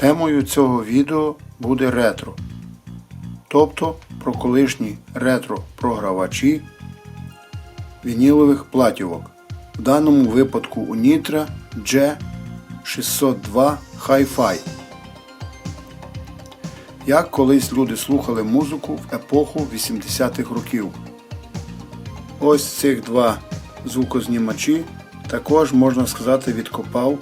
Темою цього відео буде ретро, тобто про колишні ретро-програвачі вінілових платівок. В даному випадку Unitra G602 Hi-Fi. Як колись люди слухали музику в епоху 80-х років. Ось цих два звукознімачі також, можна сказати, відкопав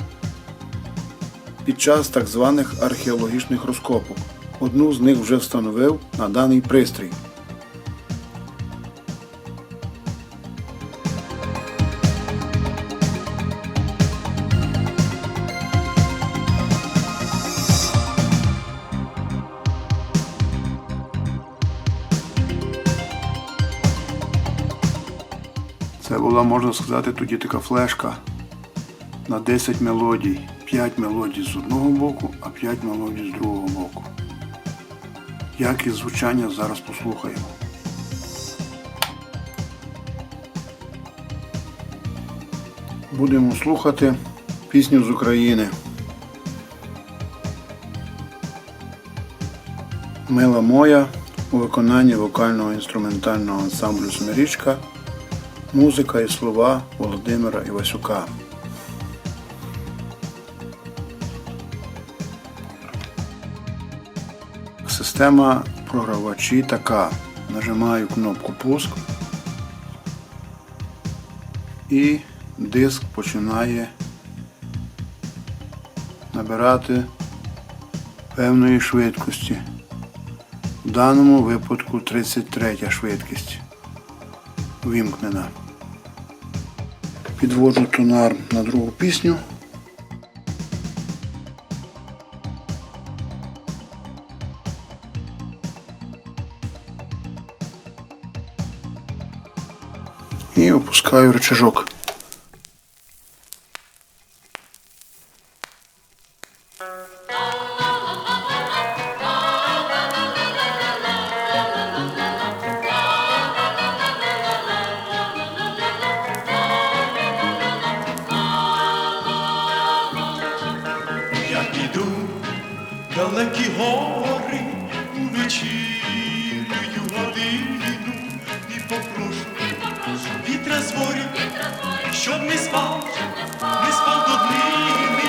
під час так званих археологічних розкопок. Одну з них вже встановив на даний пристрій. Це була, можна сказати, тоді така флешка на 10 мелодій. 5 мелодій з одного боку, а 5 мелодій з другого боку. Як звучання зараз послухаємо. Будемо слухати пісню з України. Мила моя у виконанні вокального інструментального ансамблю Смирічка, музика і слова Володимира Івасюка. Система програвачі така. Нажимаю кнопку пуск і диск починає набирати певної швидкості. В даному випадку 33 швидкість вимкнена. Підводжу тонар на другу пісню. І опускаю рычажок. Я піду далекі гори не спав, не спав до днини,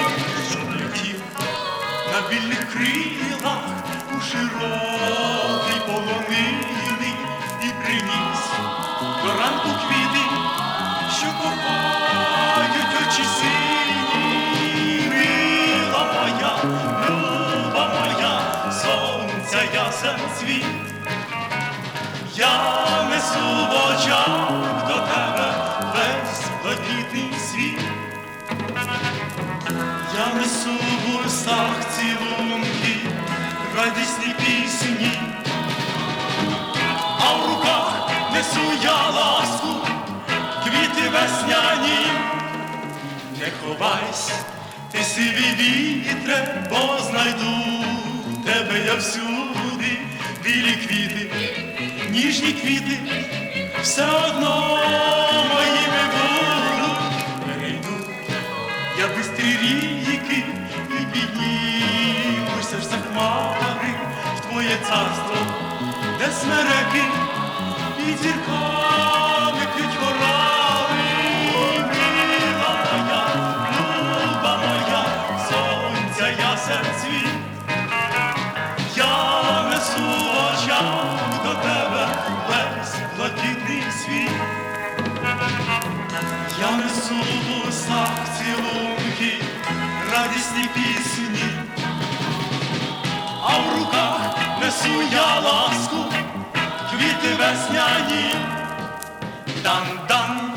щоб летів на вільних крилах у широкій полонини і приніс до ранку квіти, що кохають очі сині, моя, люба моя, сонця ясен світ. Я несу в очах Я несу в устах цілунки, радісні пісні, а в руках несу я ласку, квіти весняні. Не ховайся, ти сиві вітре, бо знайду тебе я всюди, білі квіти, ніжні квіти, все царство, де смереки і зірками п'ють горами. Мила моя, люба моя, сонця ясен світ. Я несу в до тебе весь блакитний світ. Я несу в устах цілунки, радісні пісні, а в руках я ласку, квіти весняні. Дан-дан,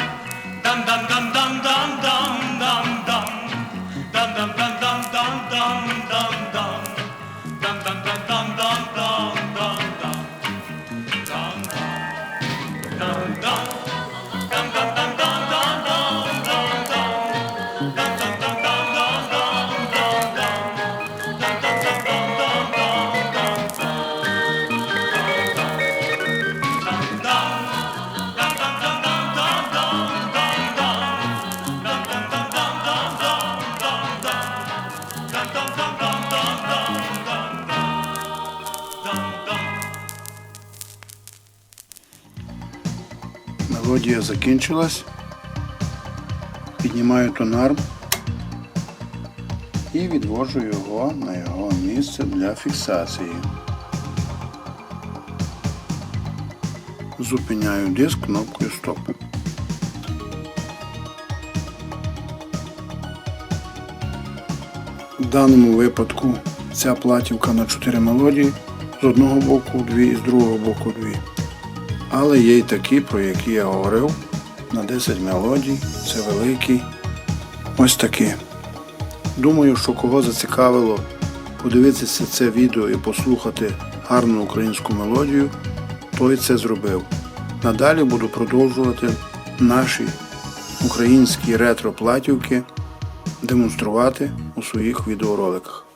Мелодія закінчилась. Піднімаю тонар і відвожу його на його місце для фіксації. Зупиняю диск кнопкою Стоп. В даному випадку ця платівка на 4 мелодії з одного боку дві і з другого боку дві. Але є й такі, про які я говорив, на 10 мелодій, це великий. Ось такі. Думаю, що кого зацікавило подивитися це відео і послухати гарну українську мелодію, той це зробив. Надалі буду продовжувати наші українські ретро-платівки демонструвати у своїх відеороликах.